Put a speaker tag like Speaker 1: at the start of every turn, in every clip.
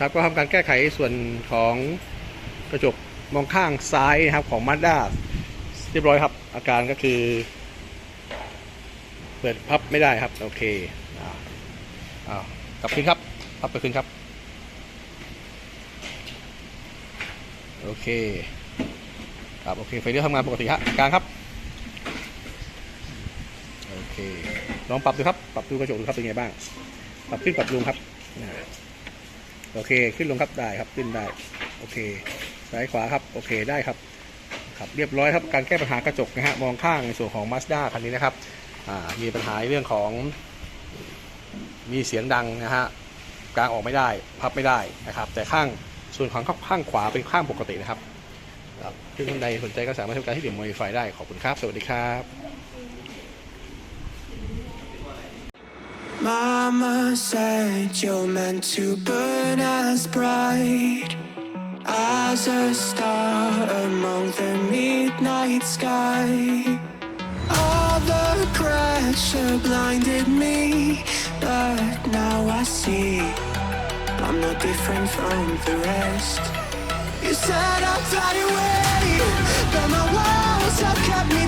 Speaker 1: ครับก็ทำการแก้ไขส่วนของกระจกมองข้างซ้ายนะครับของ Mazda เรียบร้อยครับ อาการก็คือ เปิดพับไม่ได้ครับ โอเคอ้าวอ้าวกลับขึ้นครับ พับไปขึ้นครับ โอเค ครับโอเค ไฟเลี้ยวทำงานปกติฮะกลางครับ โอเค ลองปรับดูครับ ปรับดูกระจกดูครับเป็นไงบ้าง ปรับขึ้นปรับลงครับ โอเคขึ้นลงครับได้ครับขึ้นได้โอเคซ้ายขวาครับโอเคได้ครับครับเรียบร้อยครับการแก้ปัญหากระจกนะฮะมองข้างในส่วนของ Mazda คันนี้นะครับอ่ามีปัญหาเรื่องของมีเสียงดังนะฮะกลางออกไม่ได้พับไม่ได้นะครับ แต่ข้างส่วนของข้างขวาเป็นข้างปกตินะครับครับซึ่งท่านใดสนใจก็สามารถทำการที่เดียวมอ d ิฟายได้ขอบคุณครับ สวัสดีครับ
Speaker 2: Mama said you're meant to burn as bright as a star among the midnight sky. All the pressure blinded me, but now I see I'm no different from the rest. You said I'd fly away, but my walls have kept me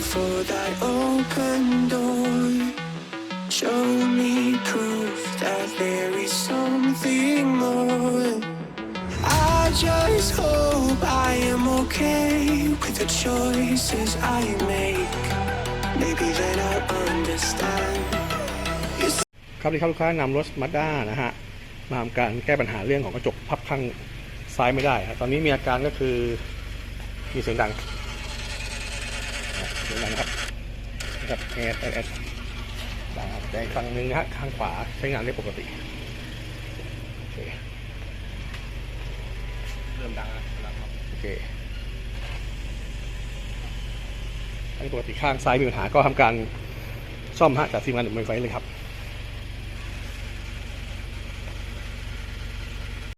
Speaker 2: for that open door. Show me proof that there is something more. I just hope I am okay with the choices I make. Maybe then I'll understand.
Speaker 1: ครับที่ครับลูกค้านำรถมาด้านะฮะมาทำการแก้ปัญหาเรื่องของกระจกพับข้างซ้ายไม่ได้ครับตอนนี้มีอาการก็คือมีเสียงดัง เสียงดังนะครับนะครับแอดแอดแอดดังครับแต่อีกฝั่งหนึ่งนะฮะข้างขวาใช้งานได้ปกติโอเค
Speaker 3: เริ่มดังแล้วครับ
Speaker 1: โอเคอันนี้ปกติข้างซ้ายมีปัญหาก็ทำการซ่อมฮะจากทีมงานหนึ่งไฟเลยครับ